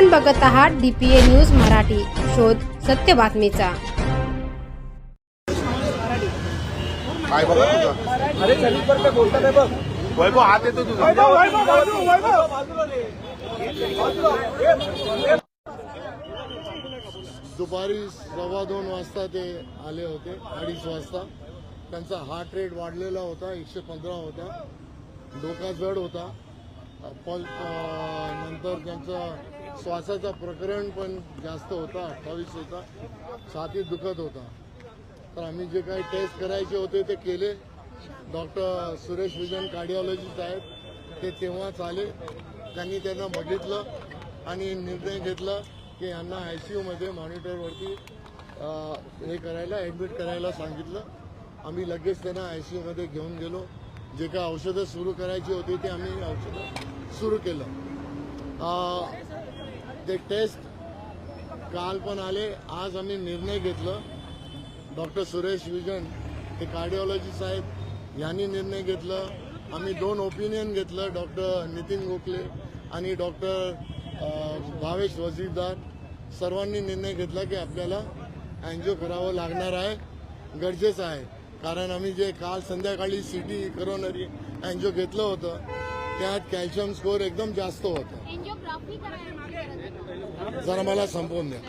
आपण बघत आहात डीपीए न्यूज मराठी. शोध सत्य बातमीचा. काय बघा तुझा? अरे सलीम पर काय बोलतात आहे बघ. वैभव हात येतो तुझा. वैभव, वैभव, बाजू, वैभव, बाजूला ने. बाजूला. ए, ए, दुपारी सव्वा दोन वाजता ते आले होते अडीच वाजता. त्यांचा हार्ट रेट वाढलेला होता एकशे पंधरा होता. डोका जड होता. पल अं, नंतर त्यांचं श्वासाचं प्रकरण पण जास्त होता अठ्ठावीस होता छातीत दुखत होता. तर आम्ही जे काही टेस्ट करायचे होते ते केले. डॉक्टर सुरेश विजन कार्डिओलॉजिस्ट आहेत. ते तेव्हाच आले त्यांनी त्यांना बघितलं आणि निर्णय घेतला की यांना आय सी यूमध्ये मॉनिटरवरती हे करायला ॲडमिट करायला सांगितलं. आम्ही लगेच त्यांना आय सी यूमध्ये घेऊन गेलो. जे काय औषधं सुरू करायची होती ते आम्ही औषधं सुरू केलं. ते टेस्ट काल पण आले. आज आम्ही निर्णय घेतलं. डॉक्टर सुरेश विजन हे कार्डिओलॉजिस्ट आहेत यांनी निर्णय घेतलं. आम्ही दोन ओपिनियन घेतलं डॉक्टर नितीन गोखले आणि डॉक्टर भावेश वजीरदार. सर्वांनी निर्णय घेतला की आपल्याला अँजिओ करावं लागणार आहे. गरजेचं आहे. कारण आम्ही जे काल संध्याकाळी सिटी करोनरी अँजिओ घेतलं होतं. त्यात कॅल्शियम स्कोअर एकदम जास्त होतं. एंजियोग्राफी करायला जरा मला संपवून द्या.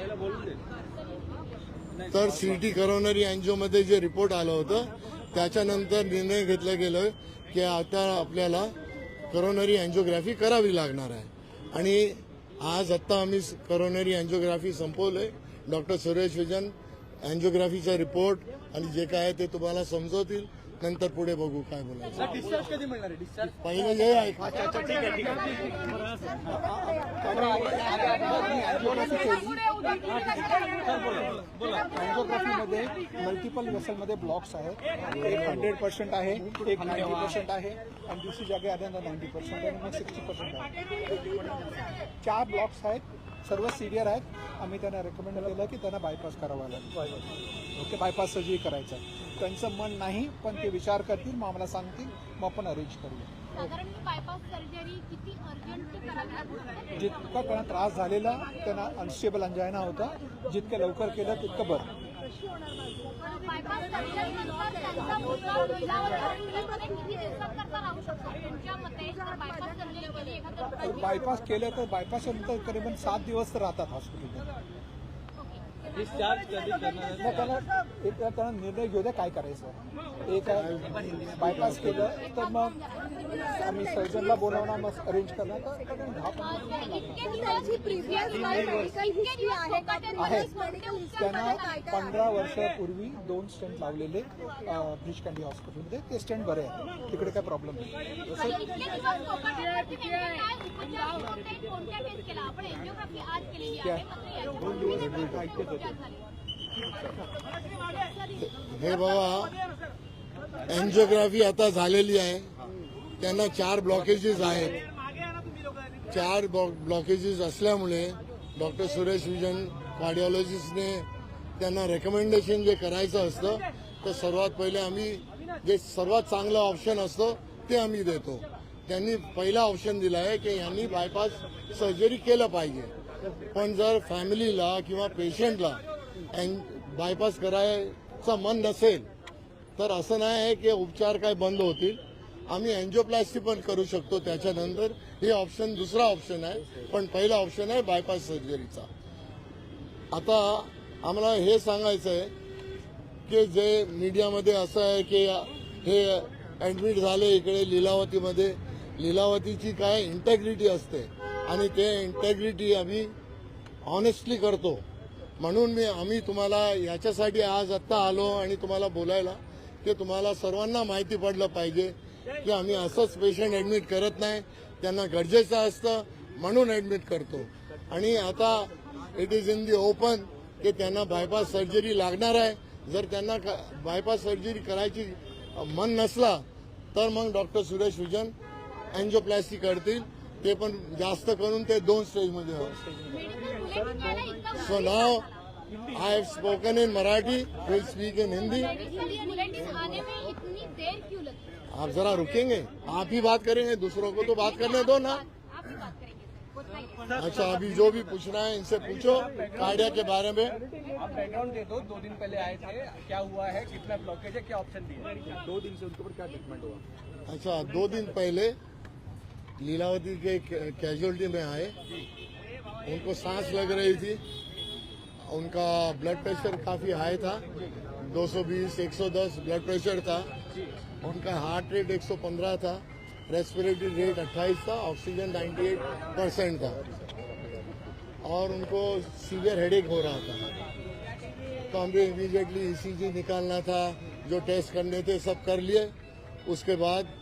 तर सिटी करोनरी अँजिओमध्ये जे रिपोर्ट आलं होतं त्याच्यानंतर निर्णय घेतला गेलं की आता आपल्याला करोनरी अँजिओग्राफी करावी लागणार आहे. आणि आज आत्ता आम्ही करोनरी अँजिओग्राफी संपवलंय. डॉक्टर सुरेश विजन अँजिओग्राफीचा रिपोर्ट आणि जे काय आहे ते तुम्हाला समजवतील. नंतर पुढे बघू काय बोलायचं. डिस्चार्ज कधी मिळणार आहे? डिस्चार्ज पहिलं जे आहे. मल्टिपल वेसलमध्ये ब्लॉक्स आहेत. एक हंड्रेड पर्सेंट आहे एक नाईन्टी पर्सेंट आहे आणि दुसरी जागे आल्यानंतर नाईन्टी पर्सेंट आहे आणि मग सिक्स्टी पर्सेंट आहे. चार ब्लॉक्स आहेत सर्व सिरियर आहेत. आम्ही त्यांना रेकमेंड केलं की त्यांना बायपास करावा लागेल. ओके बायपास सर्जरी करायचं आहे. त्यांचं मन नाही पण ते विचार करतील मग आम्हाला सांगतील मग आपण अरेंज करूया. जितका त्यांना त्रास झालेला त्यांना अनस्टेबल अंजायना होता. जितकं लवकर केलं तितकं बरं. बायपास केली तर बायपास नंतर करीबन सात दिवस तर राहतात हॉस्पिटलमध्ये त्यांना एक वेळा त्यांना निर्णय घेऊ द्या काय करायचं. एक बायपास केलं तर मग आम्ही सर्जनला बोलावणार मग अरेंज करणार. तर ही आहे त्यांना पंधरा वर्षापूर्वी दोन स्टेंट लावलेले ब्रिज कँडी हॉस्पिटलमध्ये. ते स्टेंट बरे आहे तिकडे काय प्रॉब्लेम नाही. इतके दिवस काय एंजिओग्राफी हे बाबा अँजिओग्राफी आता झालेली आहे. त्यांना चार ब्लॉकेजेस आहेत. चार ब्लॉकेजेस असल्यामुळे डॉक्टर सुरेश विजन कार्डिओलॉजिस्टने त्यांना रेकमेंडेशन जे करायचं असतं तर सर्वात पहिले आम्ही जे सर्वात चांगलं ऑप्शन असतं ते आम्ही देतो. त्यांनी पहिला ऑप्शन दिला आहे की यांनी बायपास सर्जरी केलं पाहिजे. पण जर फॅमिलीला किंवा पेशंटला बायपास करायचं मन नसेल तर असं नाही आहे की उपचार काय बंद होतील. आम्ही अँजिओप्लास्टी पण करू शकतो त्याच्यानंतर. हे ऑप्शन दुसरा ऑप्शन आहे पण पहिला ऑप्शन आहे बायपास सर्जरीचा आता आम्हाला हे सांगायचं आहे की जे मीडियामध्ये असं आहे की हे ऍडमिट झाले इकडे लिलावतीमध्ये. लिलावतीची काय इंटेग्रिटी असते. आणि ते इंटेग्रिटी आम्ही ऑनेस्टली करतो. म्हणून मी आम्ही तुम्हाला याच्यासाठी आज आत्ता आलो आणि तुम्हाला बोलायला की तुम्हाला सर्वांना माहिती पडलं पाहिजे की आम्ही असंच पेशंट ऍडमिट करत नाही. त्यांना गरजेचं असतं म्हणून ऍडमिट करतो. आणि आता it is in the open की त्यांना बायपास सर्जरी लागणार आहे. जर त्यांना बायपास सर्जरी करायची मन नसला तर मग डॉक्टर सुरेश विजन अँजिओप्लास्टी करतील. ते पण जास्त करून ते दोन स्टेजमध्ये bulletin so now I have spoken in Marathi will speak in Hindi medical bulletin आने में इतनी देर क्यों लगी आप जरा रुकेंगे? आप ही बात करेंगे दूसरों को तो बात करने दो ना। आप ही बात करेंगे कुछ नहीं अच्छा अभी जो भी पूछना है इनसे पूछो कार्डिया के बारे में। आप बैकग्राउंड दे दो दो दिन पहले आए थे क्या हुआ है कितना ब्लॉकेज है क्या ऑप्शन दिए दो दिन से उनके ऊपर क्या ट्रीटमेंट हुआ? अच्छा दो दिन पहले लीलावती के कैजुअलिटी में आए। उनको सांस लग रही थी। उनका ब्लड प्रेशर काफ़ी हाई था। 220 110 ब्लड प्रेशर था। उनका हार्ट रेट 115 था। रेस्पिरेटरी रेट 28 था। ऑक्सीजन 98 परसेंट था। और उनको सीवियर हेडेक हो रहा था। तो हमें इमीडिएटली ईसीजी निकालना था। जो टेस्ट करने थे, सब कर लिए। उसके बाद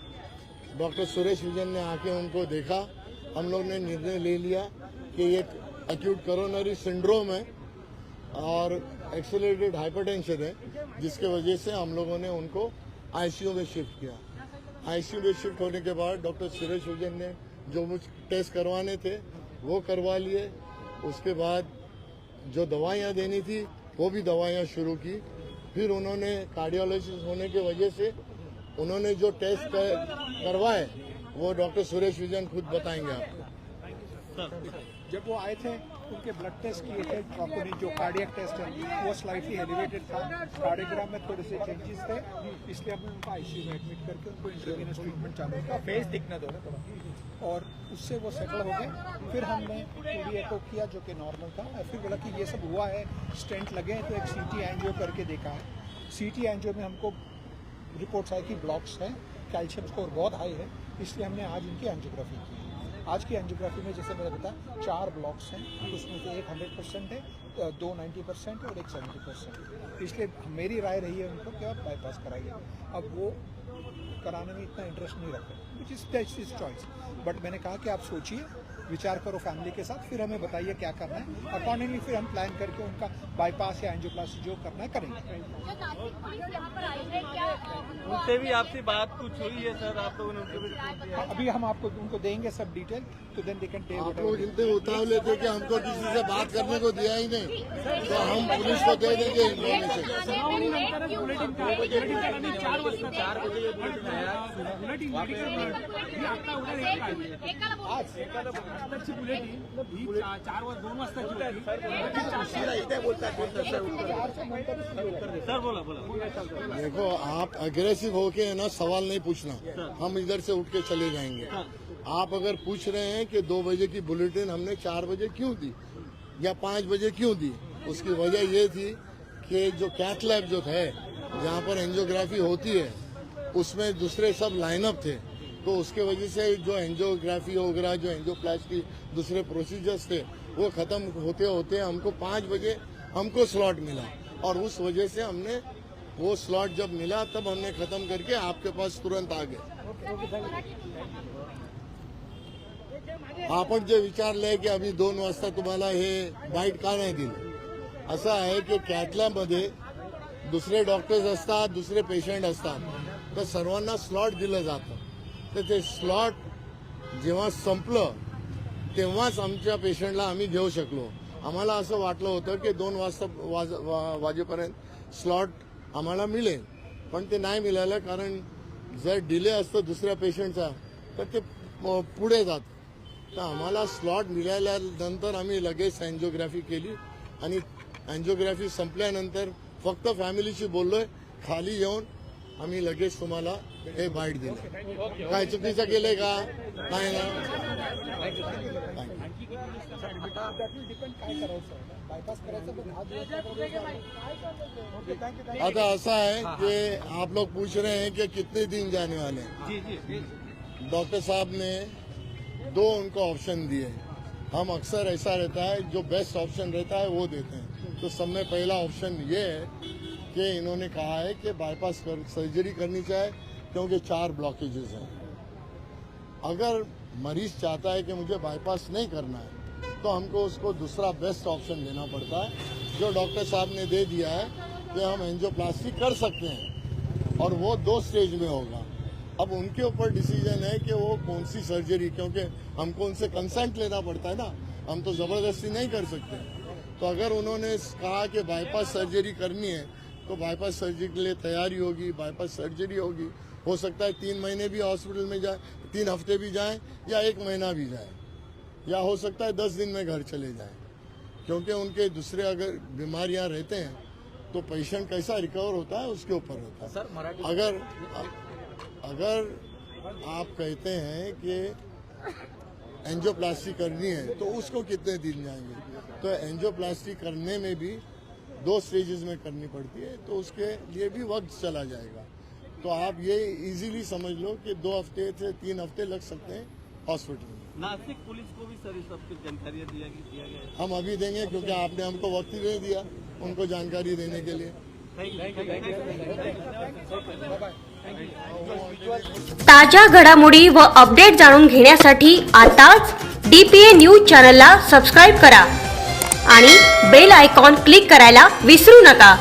डॉक्टर सुरेश विजन ने आके उनको देखा। हम लोग ने निर्णय ले लिया कि ये एक्यूट कोरोनरी सिंड्रोम है और एक्सेलरेटेड हाइपरटेंशन है, जिसके वजह से हम लोगों ने उनको आईसीयू में शिफ्ट किया। आईसीयू में शिफ्ट होने के बाद डॉक्टर सुरेश विजन ने जो मुझ टेस्ट करवाने थे, वो करवा लिए। उसके बाद जो दवाइयाँ देनी थी, वो भी दवाइयाँ शुरू की। फिर उन्होंने कार्डियोलॉजिस्ट होने की वजह से उन्होंने जो टेस्ट करवाए, वो डॉक्टर सुरेश विजन खुद बताएँगे आपको। जब वो आए थे, उनके ब्लड टेस्ट किए थे ट्रॉपोनिन जो कार्डियक टेस्ट है, वो स्लाइटली एलिवेटेड था। कार्डियोग्राम में थोड़े से चेंजेस थे, इसलिए हमने उनको आईसीयू में एडमिट करके उनको इंटरवीनस ट्रीटमेंट चालू किया फेस दिखना दो थोड़ा। और उससे वो सेटल हो गए। फिर हमने पूरी एको किया, जो कि नॉर्मल था। और फिर बोला कि ये सब हुआ है स्टेंट लगे हैं तो एक सीटी एंजियो करके देखा है। सीटी एंजियो में हमको रिपोर्ट्स आई कि ब्लॉक्स हैं, कैल्शियम स्कोर बहुत हाई है, इसलिए हमने आज इनकी एंजियोग्राफी की आज की एंजियोग्राफी में जैसे मैंने बताया, चार ब्लॉक्स हैं उसमें से एक हंड्रेड परसेंट है दो नाइन्टी परसेंट और एक सेवेंटी परसेंट। इसलिए मेरी राय रही है उनको कि आप बाईपास कराइए। अब वो कराने में इतना इंटरेस्ट नहीं रखते which is that's is choice but मैंने कहा कि आप सोचिए, विचार करो फैमिली के साथ, फिर हमें बताइए क्या करना है। अकॉर्डिंगली फिर हम प्लान करके उनका बाईपास या एंजियोप्लास्टी जो करना है करेंगे। उनसे भी आपसे बात कुछ हुई है सर? आप लोगों ने उनके भी अभी हम आपको उनको देंगे सब डिटेल तो देन दे कैन टेक आप लोग इतने उतावले थे कि हमको किसी से बात करने को दिया ही नहीं। तो हम पुलिस को दे देंगे इन्फॉर्मेशन एकाला बोल सर बोला बोला। देखो आप अग्रेसिव होके है ना, सवाल नहीं पूछना। हम इधर से उठ के चले जाएँगे। आप अगर पूछ रहे हैं कि दो बजे की बुलेटिन हमने चार बजे क्यों दी? या पाँच बजे क्यों दी? उसकी वजह ये थी कि जो कैथ लैब जो है, जहाँ पर एंजियोग्राफी होती है, उसमें दूसरे सब लाइनअप थे। तो उसके वजह से जो एंजियोग्राफी वगैरह जो एंजियोप्लास्टी दूसरे प्रोसीजर्स थे, वो खत्म होते होते हमको पाँच बजे हमको स्लॉट मिला। और उस वजह से हमने वो स्लॉट जब मिला तब हमने खत्म करके आपके पास तुरंत आ गए। आपण जे विचारलंय की आम्ही दोन वाजता तुम्हाला हे बाईट का नाही दिलं? असं आहे की कॅटलॅबमध्ये दुसरे डॉक्टर्स असतात दुसरे पेशंट असतात. तर सर्वांना स्लॉट दिलं जातं. तर ते स्लॉट जेव्हा संपलं तेव्हाच आमच्या पेशंटला आम्ही घेऊ शकलो. आम्हाला असं वाटलं होतं की दोन वाजता वाज वा- वाजेपर्यंत स्लॉट आम्हाला मिळेल. पण ते नाही मिळालं कारण जर डिले असतं दुसऱ्या पेशंटचा तर ते प- पुढे जात. तर आम्हाला स्लॉट मिळाल्यानंतर आम्ही लगेच अँजिओग्राफी केली आणि अँजिओग्राफी संपल्यानंतर फक्त फॅमिलीशी बोललोय खाली येऊन आम्ही लगेच तुम्हाला हे बाईट दिलं. काय चुकीचं केलंय का? नाही ना? आता ऐसा है कि आप लोग पूछ रहे हैं कि कितने दिन जाने वाले हैं? डॉक्टर साहब ने दो उनको ऑप्शन दिए हम अक्सर ऐसा रहता है जो बेस्ट ऑप्शन रहता है वो देते हैं। तो सब में पहला ऑप्शन ये है कि इन्होंने कहा है कि बाईपास कर सर्जरी करनी चाहिए क्योंकि चार ब्लॉकेजेस हैं। अगर मरीज़ चाहता है कि मुझे बाईपास नहीं करना है तो हमको उसको दूसरा बेस्ट ऑप्शन देना पड़ता है, जो डॉक्टर साहब ने दे दिया है कि हम एंजियोप्लास्टी कर सकते हैं, और वो दो स्टेज में होगा। अब उनके ऊपर डिसीज़न है कि वो कौन सी सर्जरी क्योंकि हमको उनसे कंसेंट लेना पड़ता है ना, हम तो ज़बरदस्ती नहीं कर सकते। तो अगर उन्होंने कहा कि बाईपास सर्जरी करनी है तो बाईपास सर्जरी के लिए तैयारी होगी बाईपास सर्जरी होगी हो सकता है तीन महीने भी हॉस्पिटल में जाए तीन हफ़्ते भी जाए या एक महीना भी जाए या हो सकता है दस दिन में घर चले जाए। क्योंकि उनके दूसरे अगर बीमारियाँ रहते हैं तो पेशेंट कैसा रिकवर होता है उसके ऊपर होता है। सर मराठी अगर अगर आप कहते हैं कि एंजियोप्लास्टी करनी है तो उसको कितने दिन जाएँगे? तो एंजियोप्लास्टी करने में भी दो स्टेजेस में करनी पड़ती है तो उसके लिए भी वक्त चला जाएगा। तो आप ये इजीली समझ लो कि दो हफ्ते से तीन हफ्ते लग सकते हैं हॉस्पिटल में। नासिक पुलिस को भी सर इस सबकी जानकारी दिया दिया गया है। हम अभी देंगे क्योंकि आपने हमको वक्त ही नहीं दिया उनको जानकारी देने के लिए। ताज्या घडामोडी व अपडेट जाणून घेण्यासाठी आताच डीपीए न्यूज चॅनलला सबस्क्राईब करा आणि बेल आयकॉन क्लिक करायला विसरू नका.